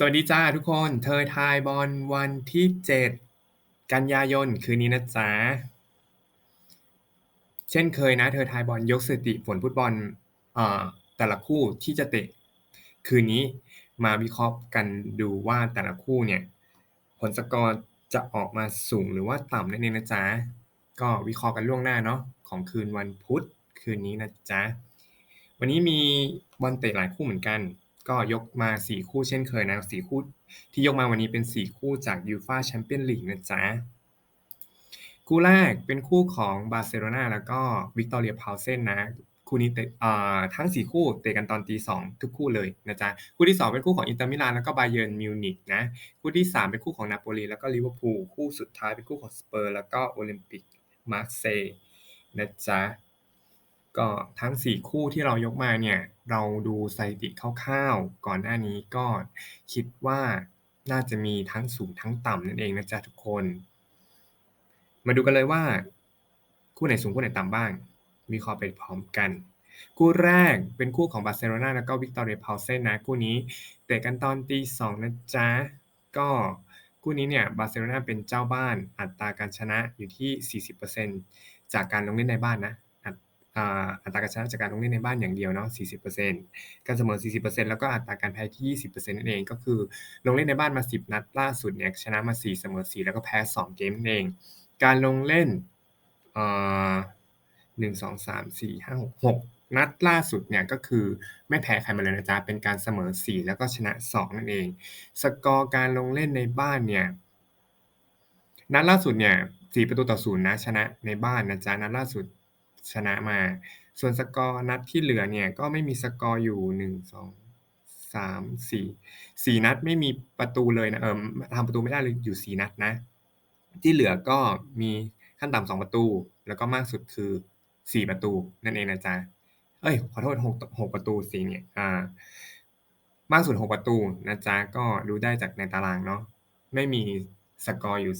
สวัสดีจ้าทุกคนเทอทายบอลวันที่7กันยายนคืนนี้นะจ๊ะ เช่นเคยนะเทอทายบอลยกสถิติผลฟุตบอลเอ่อแต่ละคู่ที่จะเตะ คืนนี้มาวิเคราะห์กันดูว่าแต่ละคู่เนี่ย ผลสกอร์จะออกมาสูงหรือว่าต่ำนั่นเองนะจ๊ะ ก็วิเคราะห์กันล่วงหน้าเนาะของคืนวันพุธคืนนี้นะจ๊ะ วันนี้มีบอลเตะหลายคู่เหมือนกัน ก็ยกมา 4 คู่เช่นเคยนะ 4 คู่ที่ยกมาวันนี้เป็น 4 คู่จาก UEFA Champions League นะจ๊ะ คู่แรกเป็นคู่ของบาร์เซโลนาแล้วก็วิกตอเรียพาวเซนนะ คู่นี้เตะอ่าทั้ง 4 คู่เตะกันตอนตีสองทุกคู่เลยนะจ๊ะ คู่ที่ 2 เป็นคู่ของอินเตอร์มิลานแล้วก็บาเยิร์นมิวนิกนะ คู่ที่ 3 เป็นคู่ของนาโปลีแล้วก็ลิเวอร์พูล คู่สุดท้ายเป็นคู่ของสเปอร์แล้วก็โอลิมปิกมาร์เซย์นะจ๊ะ ก็ทั้ง 4 คู่ที่เรายกมาเนี่ยเราดูสถิติคร่าวๆก่อนหน้านี้ก็คิดว่าน่าจะมีทั้งสูงทั้งต่ำนั่นเองนะจ๊ะทุกคน มาดูกันเลยว่า คู่ไหนสูงคู่ไหนต่ำบ้างวิเคราะห์ไปพร้อมกัน คู่แรกเป็นคู่ของบาร์เซโลนาแล้วก็วิกตอเรียพาวเซนนะคู่นี้เตะกันตอนตีสองนะจ๊ะก็คู่นี้เนี่ยบาร์เซโลนาเป็นเจ้าบ้านอัตราการชนะอยู่ที่ 40%จากการลงเล่นในบ้านนะ อัตอ่าอัตราการชนะจากการลงเล่นในบ้านอย่างเดียวเนาะ 40%การเสมอ 40%แล้วก็อัตราการแพ้ที่ 20%นั่นเอง ก็คือลงเล่นในบ้านมา 10 นัดล่าสุดเนี่ยชนะมา 4 เสมอ 4 แล้วก็แพ้ 2 เกมนั่นเอง การลงเล่นเอ่อ1 2 3 4 5 6 6นัดล่าสุดเนี่ยก็คือไม่แพ้ใครมาเลยนะจ๊ะ เป็นการเสมอ 4 แล้วก็ชนะ 2 นั่นเอง สกอร์การลงเล่นในบ้านเนี่ย นัดล่าสุดเนี่ย4ประตูต่อ0นะชนะในบ้านนะจ๊ะ นัดล่าสุด ชนะมา ส่วนสกอร์นัดที่เหลือเนี่ยก็ไม่มีสกอร์อยู่1 2 3 4 4นัดไม่มีประตูเลยนะเออทำประตูไม่ได้เลยอยู่4นัดนะ ที่เหลือก็มีขั้นต่ำ2ประตู แล้วก็มากสุดคือ4ประตูนั่นเองนะจ๊ะเอ๊ยขอโทษ6ต6ประตูสิเนี่ยอ่ามากสุด6ประตูนะจ๊ะก็ดูได้จากในตารางเนาะไม่มีสกอร์อยู่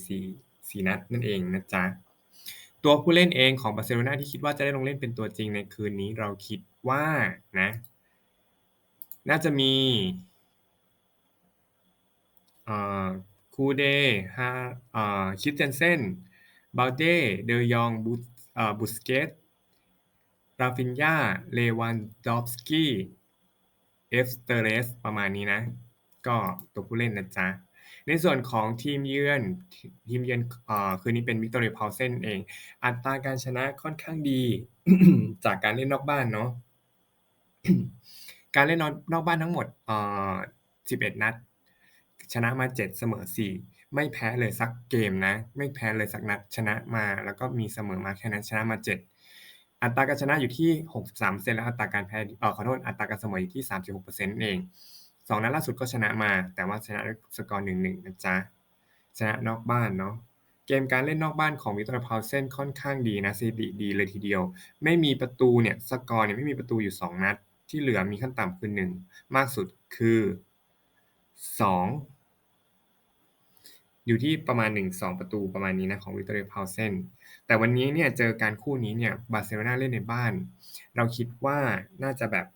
4 4นัดนั่นเองนะจ๊ะ ตัวผู้เล่นเองของบาร์เซโลนาที่คิดว่าจะได้ลงเล่นเป็นตัวจริงในคืนนี้เราคิดว่านะ น่าจะมีเอ่อ Koundé ฮาเอ่อ Christensen Balde De Jong บุสเอ่อ Busquets Raphinha Lewandowski F Torres ประมาณนี้นะ ก็ตัวผู้เล่นนะจ๊ะ ในส่วนของทีมเยือนทีมเยือนอ่อคืนนี้เป็น Victoria Plzen เอง อัตราการชนะค่อนข้างดี จากการเล่นนอกบ้านเนาะการเล่นนอนนอกบ้านทั้งหมดอ่อ11 นัด ชนะมา 7 เสมอ 4 ไม่แพ้เลยสักเกมนะ ไม่แพ้เลยสักนัดชนะมา แล้วก็มีเสมอมาแค่นั้นชนะมา 7 อัตราการชนะอยู่ที่ 63%และอัตราการแพ้เออขอโทษอัตราการเสมออยู่ที่ 36%นั่นเอง 2นัดล่าสุดก็ชนะมา แต่ว่าชนะสกอร์1-1นะจ๊ะชนะนอกบ้านเนาะเกมการเล่นนอกบ้านของ Victoria Plzen ค่อนข้างดีนะสถิติดีเลยทีเดียว ไม่มีประตูเนี่ยสกอร์เนี่ยไม่มีประตูอยู่ 2 นัด ที่เหลือมีขั้นต่ำคือ1 มากสุดคือ 2 อยู่ที่ประมาณ 1-2 ประตูประมาณนี้นะของ Victoria Plzen แต่วันนี้เนี่ยเจอกันคู่นี้เนี่ยบาร์เซโลนาเล่นในบ้าน เราคิดว่าน่าจะแบบ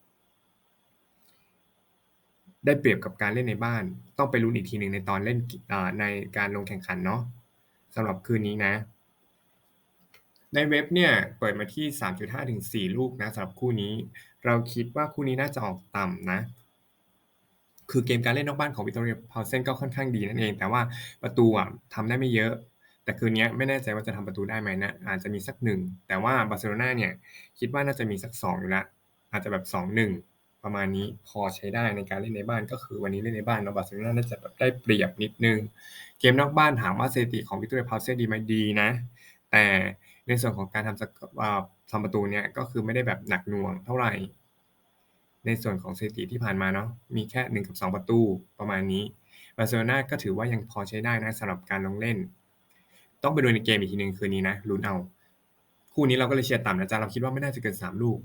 ได้เปรียบกับการเล่นในบ้าน ต้องไปลุ้นอีกทีหนึ่งในตอนเล่นในการลงแข่งขันเนาะสำหรับคืนนี้นะ ในเว็บเนี่ยเปิดมาที่ 3.5-4ลูกนะสำหรับคู่นี้ เราคิดว่าคู่นี้น่าจะออกต่ำนะ คือเกมการเล่นนอกบ้านของ Victoria Plzen ก็ค่อนข้างดีนั่นเอง แต่ว่าประตูอะทำได้ไม่เยอะ แต่คืนนี้ไม่แน่ใจว่าจะทำประตูได้ไหมนะ อาจจะมีสัก1แต่ว่าบาร์เซโลนาเนี่ยคิดว่าน่าจะมีสัก2อยู่ล้วอาจจะแบบ2-1 ประมาณนี้พอใช้ได้ในการเล่นในบ้านก็คือวันนี้เล่นในบ้านเนาะบาร์เซโลนาน่าจะแบบได้เปรียบนิดนึง เกมนอกบ้านถามว่าสถิติของ Victoria Plzen ดีไหมดีนะ แต่ในส่วนของการทำสกอ่าทำประตูเนี่ยก็คือไม่ได้แบบหนักหน่วงเท่าไหร่ ในส่วนของสถิติที่ผ่านมาเนาะมีแค่1กับ2ประตูประมาณนี้บาร์เซโลนาก็ถือว่ายังพอใช้ได้นะสำหรับการลงเล่น ต้องไปดูในเกมอีกทีหนึ่งคืนนี้นะลุ้นเอา คู่นี้เราก็เลยเชียร์ต่ำนะจ๊ะเราคิดว่าไม่น่าจะเกิน3ลูก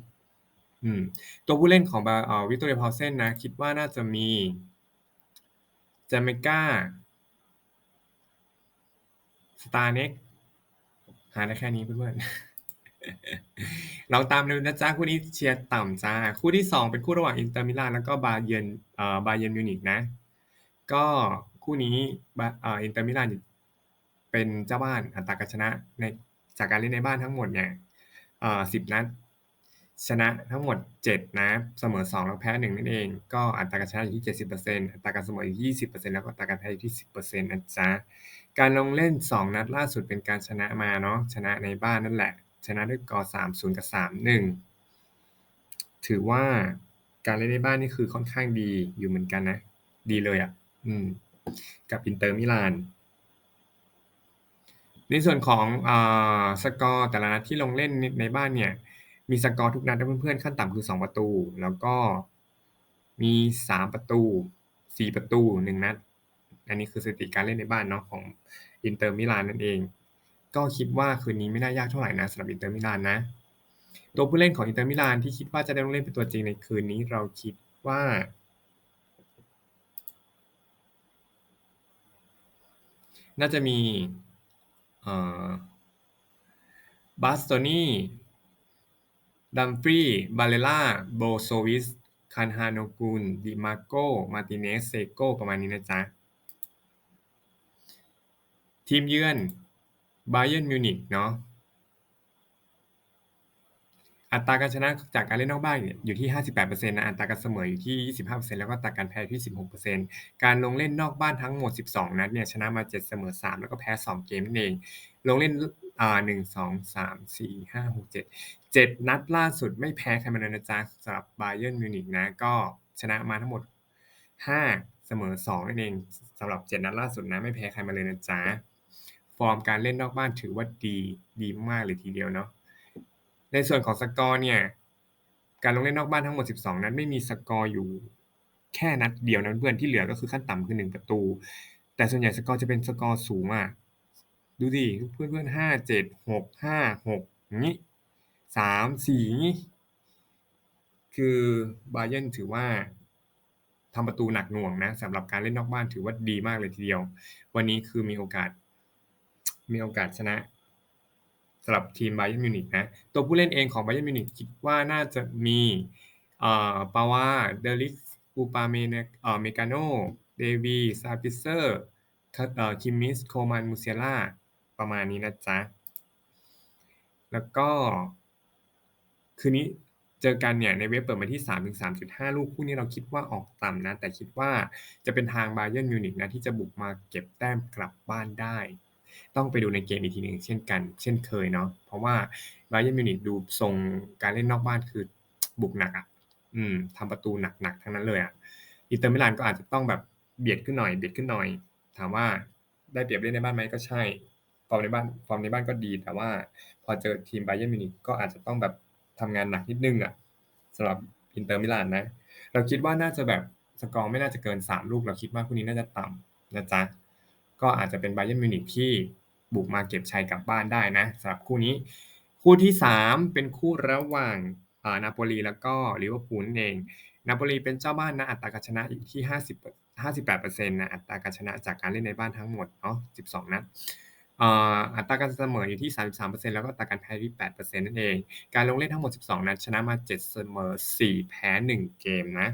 อืม ตัวผู้เล่นของบาเอ่อ Victoria Plzen นะ คิดว่าน่าจะมี Jamaica Starneck หาได้แค่นี้เพื่อนๆลองตามดูนะจ๊ะ คู่นี้เชียร์ต่ำจ้ะคู่ที่ 2 เป็นคู่ระหว่างอินเตอร์มิลานแล้วก็บาเยนเอ่อบาเยนมิวนิกนะ ก็คู่นี้บาอ่า Inter Milan เป็นเจ้าบ้านอัตราการชนะในจากการเล่นในบ้านทั้งหมดเนี่ยเอ่อ10นัด ชนะทั้งหมด 7นัดเสมอ 2 แล้วแพ้ 1 นั่นเอง ก็อัตราการชนะอยู่ที่ 70%อัตราการเสมออยู่ที่20%แล้วก็อัตราการแพ้อยู่ที่ 10%นะจ๊ะการลงเล่น 2 นัดล่าสุดเป็นการชนะมาเนาะชนะในบ้านนั่นแหละ ชนะด้วยสกอ3-0 กับ 3-1 ถือว่าการเล่นในบ้านนี่คือค่อนข้างดีอยู่เหมือนกันนะ ดีเลยอะอืมกับ Inter Milan ในส่วนของอ่าสกอร์แต่ละนัดที่ลงเล่นในบ้านเนี่ย มีสกอร์ทุกนัดนะเพื่อนๆขั้นต่ำคือ 2 ประตู แล้วก็มี 3 ประตู 4 ประตู 1 นัด อันนี้คือสถิติการเล่นในบ้านเนาะของ Inter Milan นั่นเอง ก็คิดว่าคืนนี้ไม่น่ายากเท่าไหร่นะสำหรับ Inter Milan นนะ ตัวผู้เล่นของ Inter Milan ที่คิดว่าจะได้ลงเล่นเป็นตัวจริงในคืนนี้เราคิดว่าน่าจะมี เอ่อ Bastoni Dumfries Barella Brozovic Calhanoglu Di Marco Martinez Dzeko ประมาณนี้นะจ๊ะ ทีมเยือน Bayern Munich เนาะ อัตราการชนะจากการเล่นนอกบ้านเนี่ยอยู่ที่ 58%นะ อัตราการเสมออยู่ที่ 25%แล้วก็อัตราการแพ้อยู่ที่ 16%การลงเล่นนอกบ้านทั้งหมด 12 นัดเนี่ยชนะมา 7 เสมอ 3 แล้วก็แพ้ 2 เกมนั่นเอง ลงเล่น อ่า1 2 3 4 5 6 7 7นัดล่าสุดไม่แพ้ใครมาเลยนะจ๊ะสำหรับ Bayern Munich นะ ก็ชนะมาทั้งหมด5เสมอ2นั่นเองสำหรับ7นัดล่าสุดนะไม่แพ้ใครมาเลยนะจ๊ะฟอร์มการเล่นนอกบ้านถือว่าดีดีมากเลยทีเดียวเนาะในส่วนของสกอร์เนี่ยการลงเล่นนอกบ้านทั้งหมด 12 นัดไม่มีสกอร์อยู่แค่นัดเดียวนะเพื่อนที่เหลือก็คือขั้นต่ำคือ 1 ประตู แต่ส่วนใหญ่สกอร์จะเป็นสกอร์สูงอะ ดูสิเพื่อนๆ5 7 6 5 6อย่างงี้3 4งี้คือ Bayern ถือว่าทำประตูหนักหน่วงนะสำหรับการเล่นนอกบ้านถือว่าดีมากเลยทีเดียว วันนี้คือมีโอกาส มีโอกาสชนะสำหรับทีม Bayern Munich นะ ตัวผู้เล่นเองของ Bayern Munich คิดว่าน่าจะมีอ่า Pavard De Ligt Upamecano เอ่อ Upamecano Davies Sabitzer คเอ่อ Kimmich Coman Musiala ประมาณนี้นะจ๊ะ แล้วก็ คืนนี้เจอกันเนี่ยในเว็บเปิดมาที่3-3.5 ลูกคู่นี้เราคิดว่าออกต่ำนะ แต่คิดว่าจะเป็นทาง Bayern Munich นะ ที่จะบุกมาเก็บแต้มกลับบ้านได้ ต้องไปดูในเกมอีกทีหนึ่งเช่นกัน เช่นเคยเนาะเพราะว่า Bayern Munich ดูทรงการเล่นนอกบ้านคือบุกหนักอะอืมทำประตูหนักๆทั้งนั้นเลยอะ Inter Milan ก็อาจจะต้องแบบเบียดขึ้นหน่อยเบียดขึ้นหน่อย ถามว่าได้เปรียบเล่นในบ้านไหมก็ใช่ ฟอร์มในบ้านฟอร์มในบ้านก็ดี แต่ว่าพอเจอทีม Bayern Munich ก็อาจจะต้องแบบทำงานหนักนิดนึงอะสำหรับ Inter Milan นนะ เราคิดว่าน่าจะแบบสกอร์ไม่น่าจะเกิน 3 ลูก เราคิดว่าคู่นี้น่าจะต่ำนะจ๊ะ ก็อาจจะเป็น Bayern Munich ที่บุกมาเก็บชัยกลับบ้านได้นะสำหรับคู่นี้ คู่ที่ 3 เป็นคู่ระหว่างอ่านาโปลีแล้วก็ลิเวอร์พูลนั่นเอง นาโปลีเป็นเจ้าบ้านนะอัตราการชนะอยู่ที่ 50 58%นะอัตราการชนะจากการเล่นในบ้านทั้งหมดเนาะ 12 นัด อัตราการเสมออยู่ที่ 33%แล้วก็อัตราการแพ้ที่ 8%นั่นเอง การลงเล่นทั้งหมด 12 นัดชนะมา 7 เสมอ 4 แพ้ 1 เกมนะ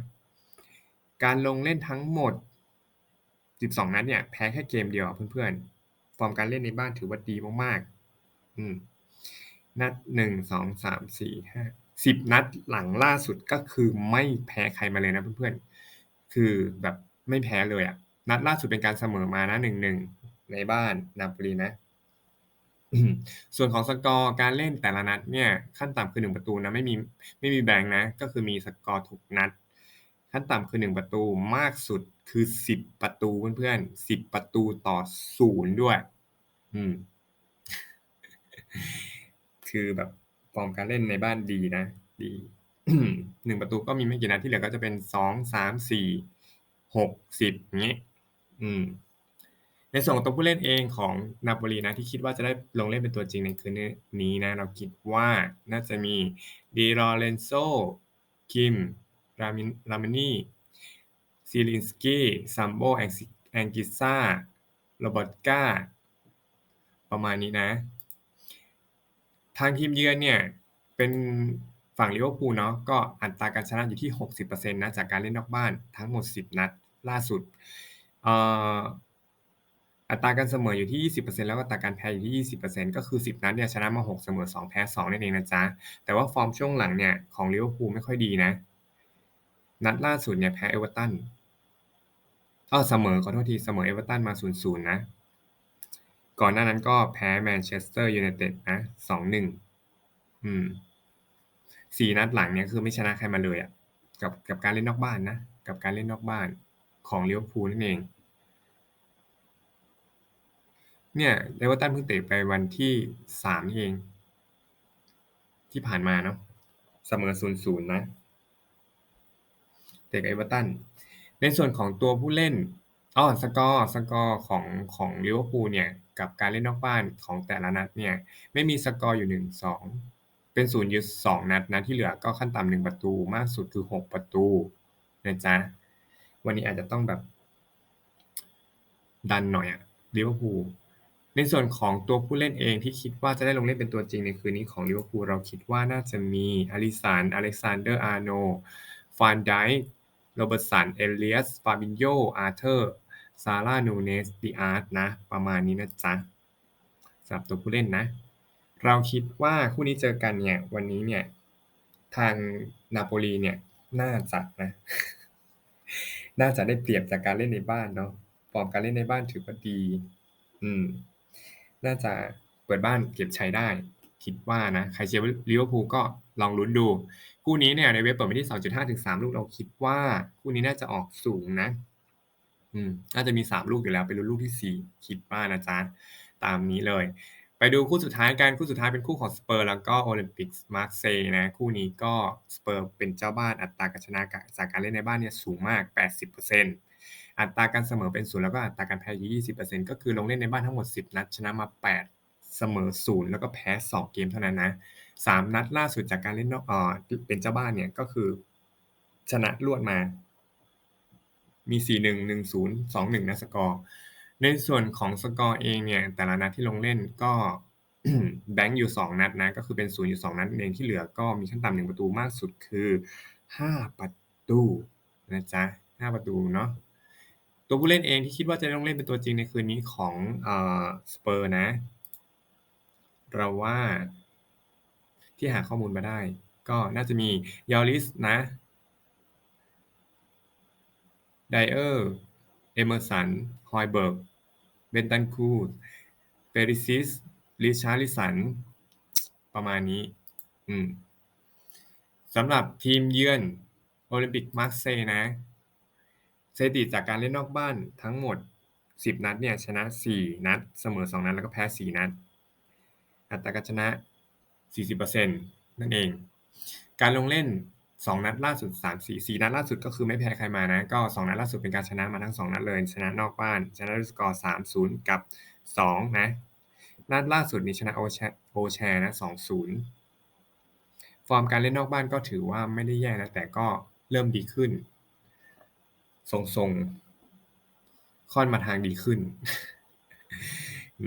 การลงเล่นทั้งหมด 12 นัดเนี่ยแพ้แค่เกมเดียวเพื่อนๆ ฟอร์มการเล่นในบ้านถือว่าดีมากๆ อืม นัด 1 2 3 4 5 10 นัดหลังล่าสุดก็คือไม่แพ้ใครมาเลยนะเพื่อนๆ คือแบบไม่แพ้เลยอะนัดล่าสุดเป็นการเสมอมานะ1-1 ในบ้านนาปลีนะ ส่วนของสกอร์การเล่นแต่ละนัดเนี่ย ขั้นต่ำคือ1ประตูนะไม่มีไม่มีแบงก์นะ ก็คือมีสกอร์ทุกนัด ขั้นต่ำคือ1ประตูมากสุดคือ10ประตูเพื่อนๆ10ประตูต่อ0ด้วย อืม คือแบบฟอร์มการเล่นในบ้านดีนะ ดี1ประตูก็มีไม่กี่นัดที่เหลือก็จะเป็น2 3 4 6 10อย่างงี้ยอืม ในส่วนของตัวผู้เล่นเองของนาโปลีนะที่คิดว่าจะได้ลงเล่นเป็นตัวจริงในคืนนี้นะ เราคิดว่าน่าจะมี Di Lorenzo Kim Ramin Ramani Zielinski Sambo Ansi Anguissa Lobotka ประมาณนี้นะ ทางทีมเยือนเนี่ย เป็นฝั่งลิเวอร์พูลเนาะก็อัตราการชนะอยู่ที่ 60%นะจากการเล่นนอกบ้านทั้งหมด 10 นัดล่าสุดเอ่อ อัตราการเสมออยู่ที่ 20%แล้วอัตราการแพ้อยู่ที่ 20%ก็คือ 10 นัดเนี่ยชนะมา 6 เสมอ 2 แพ้2นั่นเองนะจ๊ะ แต่ว่าฟอร์มช่วงหลังเนี่ยของลิเวอร์พูลไม่ค่อยดีนะ นัดล่าสุดเนี่ยแพ้เอเวอร์ตันอ้อเสมอขอโทษทีเสมอเอเวอร์ตันมา 0-0 นะ ก่อนหน้านั้นก็แพ้แมนเชสเตอร์ยูไนเต็ดนะ 2-1 อืม4นัดหลังเนี่ยคือไม่ชนะใครมาเลยอะ กับกับการเล่นนอกบ้านนะ กับการเล่นนอกบ้านของลิเวอร์พูลนั่นเอง เนี่ยเอเวอร์ตันเพิ่งเตะไปวันที่3นี่เอง ที่ผ่านมาเนาะเสมอ0-0นย์ศูนย์นะ เตะกับเอเวอร์ตัน ในส่วนของตัวผู้เล่นอ้อสกอร์สกอร์ของของลิเวอร์พูลเนี่ย กับการเล่นนอกบ้านของแต่ละนัดเนี่ย ไม่มีสกอร์อยู่1-2เป็น0อยู่2นัดนะที่เหลือก็ขั้นต่ำ1ประตูมากสุดคือ6ประตูนะจ๊ะวันนี้อาจจะต้องแบบ ดันหน่อยอะลิเวอร์พูล ในส่วนของตัวผู้เล่นเองที่คิดว่าจะได้ลงเล่นเป็นตัวจริงในคืนนี้ของลิเวอร์พูลเราคิดว่าน่าจะมี Alisson Alexander-Arnold, Van Dijk, Robertson, Elias, Fabinho, Arthur, Sara, Nunez, Diaz นะ ประมาณนี้นะจ๊ะสำหรับตัวผู้เล่นนะ เราคิดว่าคู่นี้เจอกันเนี่ย วันนี้เนี่ย ทางนาโปลีเนี่ย น่าจะนะ น่าจะได้เปรียบจากการเล่นในบ้านเนาะฟอร์มการเล่นในบ้านถือว่าดี อืม น่าจะเปิดบ้านเก็บชัยได้ คิดว่านะ ใครเชียร์ลิเวอร์พูลก็ลองลุ้นดู คู่นี้เนี่ยในเว็บเปิดไปที่ 2.5 ถึง 3 ลูกเราคิดว่า คู่นี้น่าจะออกสูงนะ อืม น่าจะมี 3 ลูกอยู่แล้ว เป็นลุ้นลูกที่ 4 คิดว่านะจ๊ะ ตามนี้เลย ไปดูคู่สุดท้ายกัน คู่สุดท้ายเป็นคู่ของสเปอร์แล้วก็โอลิมปิกมาร์เซย์นะ คู่นี้ก็สเปอร์เป็นเจ้าบ้านอัตราการชนะจากการเล่นในบ้านเนี่ยสูงมาก 80% อัตราการเสมอเป็น0แล้วก็อัตราการแพ้อยู่ 20%ก็คือลงเล่นในบ้านทั้งหมด 10 นัด ชนะมา 8 เสมอ0แล้วก็แพ้ 2 เกมเท่านั้นนะ3นัดล่าสุดจากการเล่นนอกเอ่อเป็นเจ้าบ้านเนี่ยก็คือ ชนะรวดมา มี 4-1 1-0 2-1นะสกอร์ในส่วนของสกอร์เองเนี่ยแต่ละนัดที่ลงเล่นก็แบงก์อยู่ 2 นัดนะก็คือเป็น0อยู่ 2 นัดนั่นเองที่เหลือก็มีขั้นต่ำ1ประตูมากสุดคือ 5 ประตูนะจ๊ะ 5 ประตูเนาะ ตัวผู้เล่นเองที่คิดว่าจะได้ลงเล่นเป็นตัวจริงในคืนนี้ของสเปอร์นะ เราว่าที่หาข้อมูลมาได้ ก็น่าจะมี Lloris นะ Dier, Emerson, Højbjerg, Bentancur, Perisic, Richarlison ประมาณนี้ อืมสำหรับทีมเยือนโอลิมปิกมาร์เซย์นะ สถิติจากการเล่นนอกบ้านทั้งหมด 10 นัดเนี่ยชนะ 4 นัด เสมอ 2 นัด แล้วก็แพ้ 4 นัด อัตราการชนะ 40%นั่นเอง การลงเล่น 2 นัดล่าสุด 3 4 4 นัดล่าสุดก็คือไม่แพ้ใครมานะ ก็ 2 นัดล่าสุดเป็นการชนะมาทั้ง 2 นัดเลย ชนะนอกบ้าน ชนะด้วยสกอร์3-0 กับ 2 นะ นัดล่าสุดนี้ชนะโอแชโอแชนะ 2-0 ฟอร์มการเล่นนอกบ้านก็ถือว่าไม่ได้แย่นะ แต่ก็เริ่มดีขึ้น ทรงๆ ค่อนมาทางดีขึ้น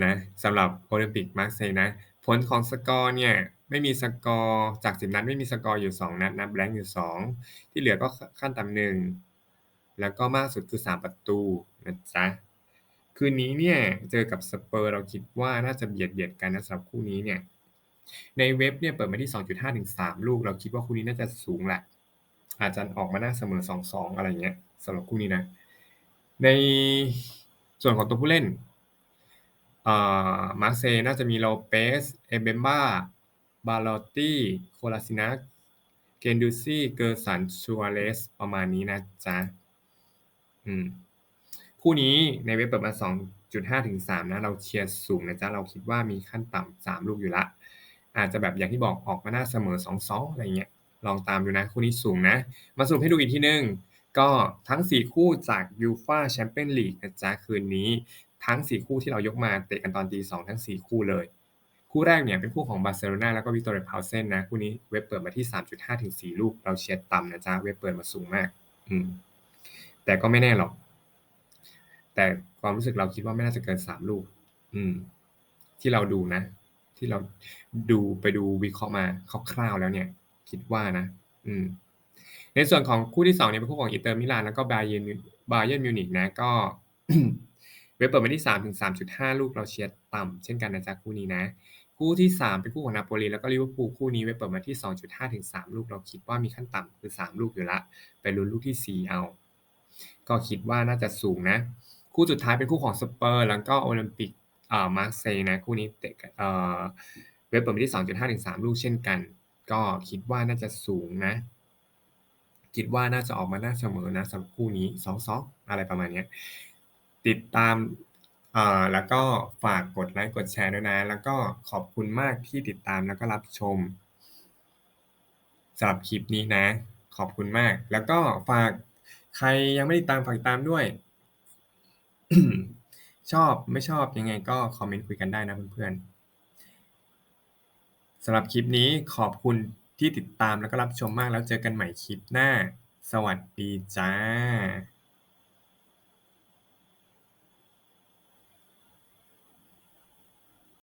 นะสำหรับโอลิมปิกมาร์เซย์นะ ผลของสกอร์เนี่ย ไม่มีสกอร์จาก 10 นัด ไม่มีสกอร์อยู่ 2 นัดนะแบงก์อยู่ 2 ที่เหลือก็ขั้นต่ำ1แล้วก็มากสุดคือ 3 ประตูนะจ๊ะคืนนี้เนี่ย เจอกับสเปอร์เราคิดว่าน่าจะเบียดๆกันนะสำหรับคู่นี้เนี่ย ในเว็บเนี่ยเปิดมาที่ 2.5ถึง3ลูก เราคิดว่าคู่นี้น่าจะสูงแหละอาจจะออกมาน่าเสมอ 2-2 อะไรอย่างเงี้ย สำหรับคู่นี้นะ ในส่วนของตัวผู้เล่นอ่ามาร์เซย์น่าจะมี Lopez, Mbemba, Belotti, Kolasinac, Guendouzi, Gerson, Suarez ประมาณนี้นะจ๊ะ อืม คู่นี้ในเว็บเปิดมา 2.5 ถึง 3 นะ เราเชียร์สูงนะจ๊ะ เราคิดว่ามีขั้นต่ำ3 ลูกอยู่ล้วอาจจะแบบอย่างที่บอกออกมาหน่าเสมอ 2-2 อะไรเงี้ย ลองตามดูนะ คู่นี้สูงนะ มาสรุปให้ดูอีกทีหนึ่ง ก็ทั้ง 4 คู่จาก UEFA Champions League นะจ๊ะคืนนี้ทั้ง 4 คู่ที่เรายกมาเตะกันตอนตี2ทั้ง 4 คู่เลย คู่แรกเนี่ยเป็นคู่ของบาร์เซโลนาแล้วก็ Victoria Plzen นะ คู่นี้เว็บเปิดมาที่ 3.5ถึง4ลูก เราเชียร์ต่ำนะจ๊ะเว็บเปิดมาสูงมาก อืม แต่ก็ไม่แน่หรอก แต่ความรู้สึกเราคิดว่าไม่น่าจะเกิน 3 ลูก อืม ที่เราดูนะ ที่เราดูไปดูวิเคราะห์มาคร่าวๆแล้วเนี่ย คิดว่านะ อืม ในส่วนของคู่ที่2เนี่ยเป็นคู่ของอินเตอร์มิลานแล้วก็ Bayern Bayern Munich นะก็เว็บเปิดมาที่3ถึง3.5 ลูกเราเชียร์ต่ำเช่นกันนะจ๊ะคู่นี้นะ คู่ที่ 3 เป็นคู่ของนาโปลีแล้วก็ลิเวอร์พูลคู่นี้เว็บเปิดมาที่ 2.5ถึง3ลูกเราคิดว่ามีขั้นต่ำคือ 3 ลูกอยู่ล้วไปลุ้นลูกที่ 4 เอา ก็คิดว่าน่าจะสูงนะ คู่สุดท้ายเป็นคู่ของสเปอร์แล้วก็โอลิมปิกเอ่อมาร์เซย์นะคู่นี้เตะเอ่อเว็บเปิดมาที่ 2.5ถึง3ลูกเช่นกัน ก็คิดว่าน่าจะสูงนะ คิดว่าน่าจะออกมาน่าเสมอนะสำหรับคู่นี้2-2อะไรประมาณนี้ติดตามเอ่อแล้วก็ฝากกดไลค์กดแชร์ด้วยนะ แล้วก็ขอบคุณมากที่ติดตามแล้วก็รับชมสำหรับคลิปนี้นะ ขอบคุณมาก แล้วก็ฝากใครยังไม่ติดตามฝากติดตามด้วย ชอบไม่ชอบยังไงก็คอมเมนต์คุยกันได้นะเพื่อนๆสำหรับคลิปนี้ขอบคุณ ที่ติดตามแล้วก็รับชมมากแล้วเจอกันใหม่คลิปหน้า สวัสดีจ้า